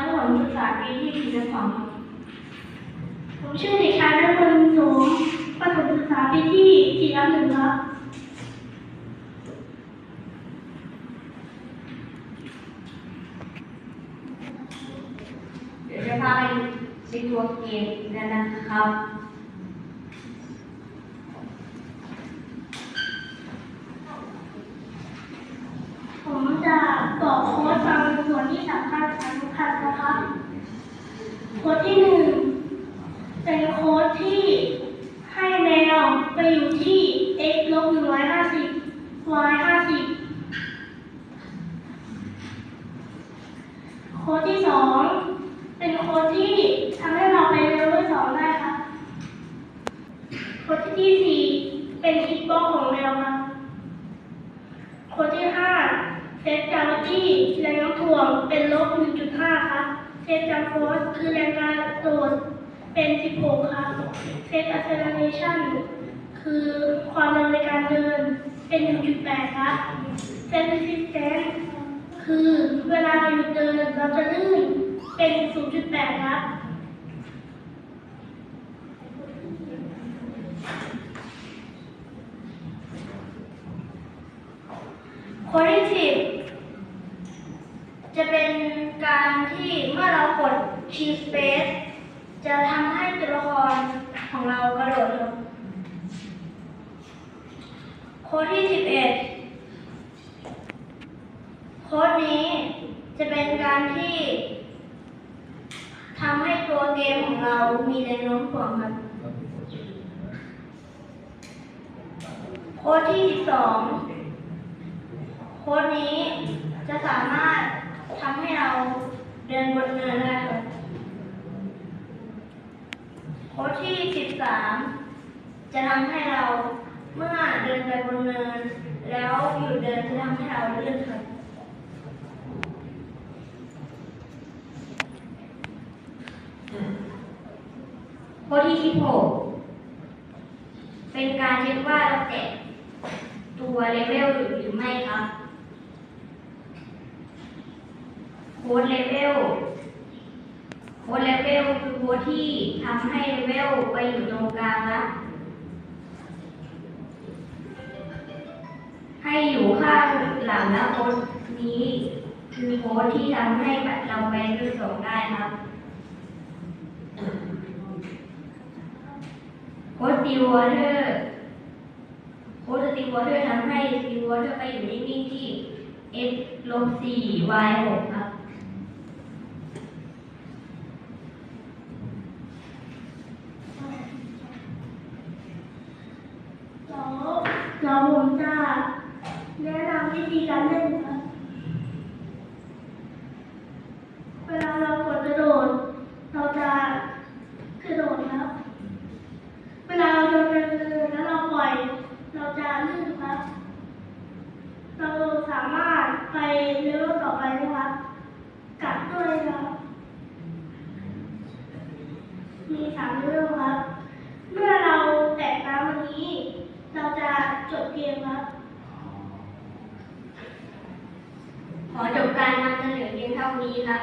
ชั้นประถมศึกษาปีที่สี่และสองครับผมชื่อเด็กชายนพลโสมประถมศึกษาปีที่สี่และหนึ่งครับเดี๋ยวจะพาไปเช็คตัวเกมกันนะครับ ผมจะบอกโค้ดบางส่วนที่สำคัญสำคัญนะครับ โค้ดที่หนึ่งเป็นโค้ดที่ให้แมวไปอยู่ที่ x ลบหนึ่งร้อยห้าสิบ y ห้าสิบโค้ดที่สองเป็นโค้ดที่ทำให้เราไปเลเวลสองได้ครับโค้ดที่สี่เป็นคิดบล็อกของแมวครับโค้ดที่ห้าเซตกราวิตี้แรงโน้ำถ่วงเป็นลบ1.5ครับ เซตจัมโฟสคือแรงการโดดเป็น 16 ครับ เซตอะเซเลเรชันคือความเร็วในการเดินเป็น 1.8 ครับ เซต r ิ s ส a นคือเวลาเราหยุดเดินเราจะลื่นเป็น 0.8 ครับค้ดที่สิบ จะเป็นการที่เมื่อเรากด Shift Space จะทำให้ตัวละครของเรากระโดดครับโค้ดที่สิบเอ็ดโค้ดนี้จะเป็นการที่ทำให้ตัวเกมของเรามีแรงโน้มถ่วงครับโค้ดที่สิบสองโค้ดนี้จะสามารถ ทำให้เราเดินบนเนินได้ครับโค้ดที่สิบสามจะทำให้เราเมื่อเดินไปบนเนิน แล้วหยุดเดินจะทำให้เราลื่นครับโค้ดที่สิบหกเป็นการเช็คว่าเราแตะตัวเลเวลหรือไม่ครับ โค้ดเลเวลโค้ดเลเวลคือโค้ดที่ทำให้เลเวลไปอยู่ตรงกลางนะให้อยู่ข้างหลังแล้วโค้ดนี้ คือโค้ดที่ทำให้เราไปเลเวลสองได้ครับโค้ดตีวอเตอร์โค้ดตีวอเตอร์ทำให้ตีวอเตอร์ไปอยู่นิ่งๆที่ x ลบ4 y 6ครับ แล้ว เราผมจะแนะนำวิธีการเล่นครับเวลาเรากดกระโดด เราจะกระโดดครับ เวลาเราโดนเดินแล้วเราปล่อย เราจะลื่นครับ เราสามารถไปเลเวลต่อไปนะครับกลับด้วยครับ มีสามเลเวลครับ เมื่อเราแตะน้ำวันนี้ เรา จบเกมครับ ขอจบการนำเสนอเพียงเท่านี้ครับ